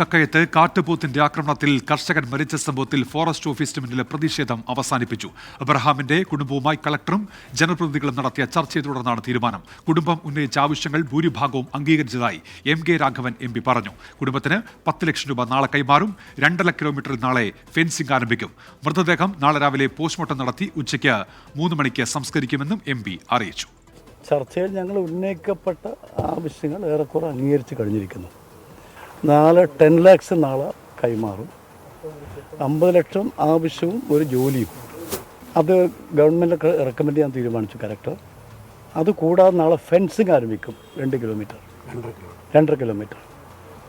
കക്കയത്ത് കാട്ടുപോത്തിന്റെ ആക്രമണത്തിൽ കർഷകൻ മരിച്ച സംഭവത്തിൽ ഫോറസ്റ്റ് ഓഫീസിന് മുന്നിലെ പ്രതിഷേധം അവസാനിപ്പിച്ചു. അബ്രഹാമിന്റെ കുടുംബവുമായി കളക്ടറും ജനപ്രതിനിധികളും നടത്തിയ ചർച്ചയെ തുടർന്നാണ് തീരുമാനം. കുടുംബം ഉന്നയിച്ച ആവശ്യങ്ങൾ ഭൂരിഭാഗവും അംഗീകരിച്ചതായി M K Raghavan M P പറഞ്ഞു. കുടുംബത്തിന് പത്ത് ലക്ഷം രൂപ നാളെ കൈമാറും. രണ്ടര കിലോമീറ്ററിൽ നാളെ ഫെൻസിംഗ് ആരംഭിക്കും. മൃതദേഹം നാളെ രാവിലെ പോസ്റ്റ്മോർട്ടം നടത്തി ഉച്ചയ്ക്ക് മൂന്ന് മണിക്ക് സംസ്കരിക്കുമെന്നും എം അറിയിച്ചു. ചർച്ചയിൽ ഞങ്ങൾ ഉന്നയിക്കപ്പെട്ട ആവശ്യങ്ങൾ ഏറെക്കുറെ അംഗീകരിച്ച് കഴിഞ്ഞിരിക്കുന്നു. നാളെ ടെൻ ലാക്സ് നാളെ കൈമാറും. അമ്പത് ലക്ഷം ആവശ്യവും ഒരു ജോലിയും. അത് ഗവൺമെന്റ് റെക്കമെൻഡ് ചെയ്യാൻ തീരുമാനിച്ചു കറക്റ്റ് അത് കൂടാതെ നാളെ ഫെൻസിങ് ആരംഭിക്കും രണ്ട് കിലോമീറ്റർ. രണ്ടര കിലോമീറ്റർ.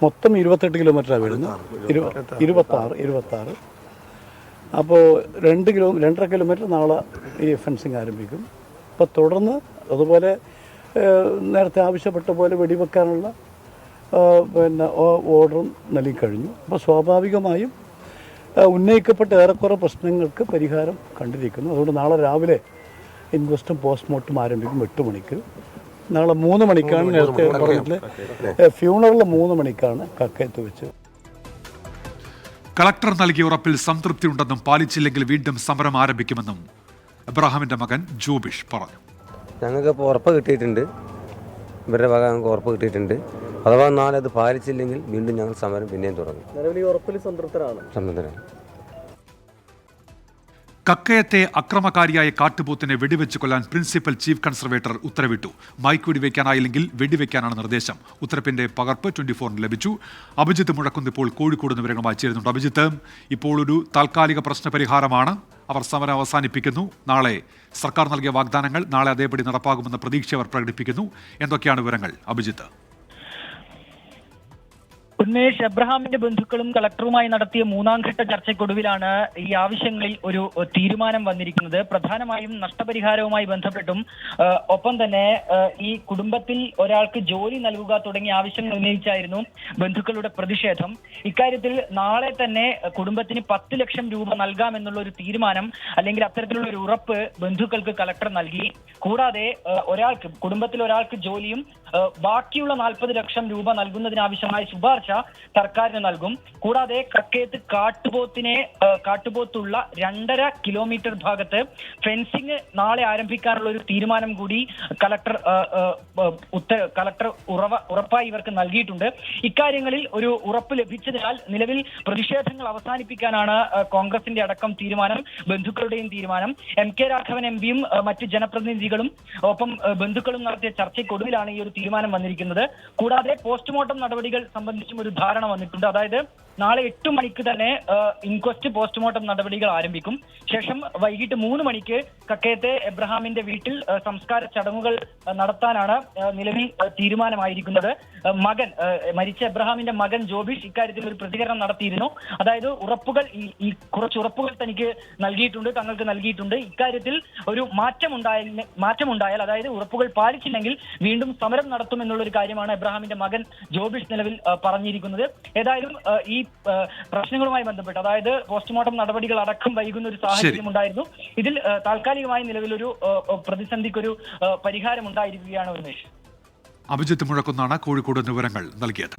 മൊത്തം ഇരുപത്തെട്ട് കിലോമീറ്ററാണ് വരുന്നത്. ഇരു ഇരുപത്താറ് ഇരുപത്താറ്. അപ്പോൾ രണ്ട് കിലോ രണ്ടര കിലോമീറ്റർ നാളെ ഈ ഫെൻസിങ് ആരംഭിക്കും. അപ്പോൾ തുടർന്ന് അതുപോലെ നേരത്തെ ആവശ്യപ്പെട്ട പോലെ വെടിവെക്കാനുള്ള പിന്നെ ഓർഡർ ഓർഡറും നൽകിക്കഴിഞ്ഞു. അപ്പോൾ സ്വാഭാവികമായും ഉന്നയിക്കപ്പെട്ട ഏറെക്കുറെ പ്രശ്നങ്ങൾക്ക് പരിഹാരം കണ്ടിരിക്കുന്നു. അതുകൊണ്ട് നാളെ രാവിലെ ഇൻവെസ്റ്റും പോസ്റ്റ്മോർട്ടം ആരംഭിക്കും എട്ട് മണിക്ക്. നാളെ മൂന്ന് മണിക്കാണ് നേരത്തെ പറഞ്ഞിട്ട് ഫ്യൂണറൽ മൂന്ന് മണിക്കാണ് കക്കയത്ത് വെച്ച്. കളക്ടർ നൽകിയ ഉറപ്പിൽ സംതൃപ്തി ഉണ്ടെന്നും പാലിച്ചില്ലെങ്കിൽ വീണ്ടും സമരം ആരംഭിക്കുമെന്നും അബ്രഹാമിന്റെ മകൻ ജോബിഷ് പറഞ്ഞു. ഞങ്ങൾക്ക് ഇപ്പോൾ ഉറപ്പ് കിട്ടിയിട്ടുണ്ട്. ഇവരുടെ ഭാഗം ഞങ്ങൾക്ക് ഉറപ്പ് കിട്ടിയിട്ടുണ്ട്. അഥവാ നാളെ അത് പാലിച്ചില്ലെങ്കിൽ വീണ്ടും ഞങ്ങൾ സമരം പിന്നെയും തുടങ്ങും. സംതൃപ്തരാണ്. കക്കയത്തെ അക്രമകാരിയായ കാട്ടുപോത്തിനെ വെടിവെച്ച് കൊല്ലാൻ പ്രിൻസിപ്പൽ ചീഫ് കൺസർവേറ്റർ ഉത്തരവിട്ടു. മൈക്ക് വെടിവെക്കാനായില്ലെങ്കിൽ വെടിവെക്കാനാണ് നിർദ്ദേശം. ഉത്തരപ്പിന്റെ പകർപ്പ് ട്വന്റി ഫോറിന് ലഭിച്ചു. അഭിജിത്ത് മുഴക്കുന്ന് ഇപ്പോൾ കോഴിക്കോട് നിന്ന് വിവരങ്ങളുമായി ചേരുന്നുണ്ട്. അഭിജിത്ത് ഇപ്പോൾ ഒരു താൽക്കാലിക പ്രശ്നപരിഹാരമാണ്. അവർ സമരം അവസാനിപ്പിക്കുന്നു. നാളെ സർക്കാർ നൽകിയ വാഗ്ദാനങ്ങൾ നാളെ അതേപടി നടപ്പാകുമെന്ന പ്രതീക്ഷ അവർ പ്രകടിപ്പിക്കുന്നു. എന്തൊക്കെയാണ് വിവരങ്ങൾ? അഭിജിത്ത്. ഉന്മേഷ് എബ്രഹാമിന്റെ ബന്ധുക്കളും കളക്ടറുമായി നടത്തിയ മൂന്നാം ഘട്ട ചർച്ചയ്ക്കൊടുവിലാണ് ഈ ആവശ്യങ്ങളിൽ ഒരു തീരുമാനം വന്നിരിക്കുന്നത്. പ്രധാനമായും നഷ്ടപരിഹാരവുമായി ബന്ധപ്പെട്ടും ഒപ്പം തന്നെ ഈ കുടുംബത്തിൽ ഒരാൾക്ക് ജോലി നൽകുക തുടങ്ങിയ ആവശ്യങ്ങൾ ഉന്നയിച്ചായിരുന്നു ബന്ധുക്കളുടെ പ്രതിഷേധം. ഇക്കാര്യത്തിൽ നാളെ തന്നെ കുടുംബത്തിന് പത്ത് ലക്ഷം രൂപ നൽകാമെന്നുള്ള ഒരു തീരുമാനം അല്ലെങ്കിൽ അത്തരത്തിലുള്ള ഒരു ഉറപ്പ് ബന്ധുക്കൾക്ക് കളക്ടർ നൽകി. കൂടാതെ ഒരാൾക്ക് കുടുംബത്തിൽ ഒരാൾക്ക് ജോലിയും ബാക്കിയുള്ള നാൽപ്പത് ലക്ഷം രൂപ നൽകുന്നതിനാവശ്യമായ ശുപാർശ സർക്കാരിന് നൽകും. കൂടാതെ കക്കയത്ത് കാട്ടുപോത്തിനെ കാട്ടുപോത്തുള്ള രണ്ടര കിലോമീറ്റർ ഭാഗത്ത് ഫെൻസിങ് നാളെ ആരംഭിക്കാനുള്ള ഒരു തീരുമാനം കൂടി കലക്ടർ ഉത്തര കലക്ടർ ഉറവ ഉറപ്പായി ഇവർക്ക് നൽകിയിട്ടുണ്ട്. ഇക്കാര്യങ്ങളിൽ ഒരു ഉറപ്പ് ലഭിച്ചതിനാൽ നിലവിൽ പ്രതിഷേധങ്ങൾ അവസാനിപ്പിക്കാനാണ് കോൺഗ്രസിന്റെ അടക്കം തീരുമാനം ബന്ധുക്കളുടെയും തീരുമാനം. എം കെ രാഘവൻ എം പിയും മറ്റ് ജനപ്രതിനിധികളും ഒപ്പം ബന്ധുക്കളും നടത്തിയ ചർച്ചയ്ക്കൊടുവിലാണ് ഈ ഒരു തീരുമാനം വന്നിരിക്കുന്നത്. കൂടാതെ പോസ്റ്റ്മോർട്ടം നടപടികൾ സംബന്ധിച്ചും ഒരു ധാരണ വന്നിട്ടുണ്ട്. അതായത് നാളെ എട്ട് മണിക്ക് തന്നെ ഇൻക്വസ്റ്റ് പോസ്റ്റ്മോർട്ടം നടപടികൾ ആരംഭിക്കും. ശേഷം വൈകിട്ട് മൂന്ന് മണിക്ക് കക്കയത്തെ എബ്രഹാമിന്റെ വീട്ടിൽ സംസ്കാര ചടങ്ങുകൾ നടത്താനാണ് നിലവിൽ തീരുമാനമായിരിക്കുന്നത്. മകൻ മരിച്ച എബ്രഹാമിന്റെ മകൻ ജോബിഷ് ഇക്കാര്യത്തിൽ ഒരു പ്രതികരണം നടത്തിയിരുന്നു. അതായത് ഉറപ്പുകൾ ഈ കുറച്ച് ഉറപ്പുകൾ തനിക്ക് നൽകിയിട്ടുണ്ട് തങ്ങൾക്ക് നൽകിയിട്ടുണ്ട്. ഇക്കാര്യത്തിൽ ഒരു മാറ്റമുണ്ടായ മാറ്റമുണ്ടായാൽ അതായത് ഉറപ്പുകൾ പാലിച്ചില്ലെങ്കിൽ വീണ്ടും സമരം നടത്തുമെന്നുള്ള ഒരു കാര്യമാണ് എബ്രഹാമിന്റെ മകൻ ജോബിഷ് നിലവിൽ പറഞ്ഞിരിക്കുന്നത്. ഏതായാലും ഈ പ്രശ്നങ്ങളുമായി ബന്ധപ്പെട്ട് അതായത് പോസ്റ്റ്മോർട്ടം നടപടികൾ അടക്കം വൈകുന്ന ഒരു സാഹചര്യം ഉണ്ടായിരുന്നു. ഇതിൽ താൽക്കാലികമായി നിലവിലൊരു പ്രതിസന്ധിക്കൊരു പരിഹാരം ഉണ്ടായിരിക്കുകയാണ് ഉന്മേഷ്. അഭിജിത്ത് മുഴക്കുന്നാണ് കോഴിക്കോട് വിവരങ്ങൾ നൽകിയത്.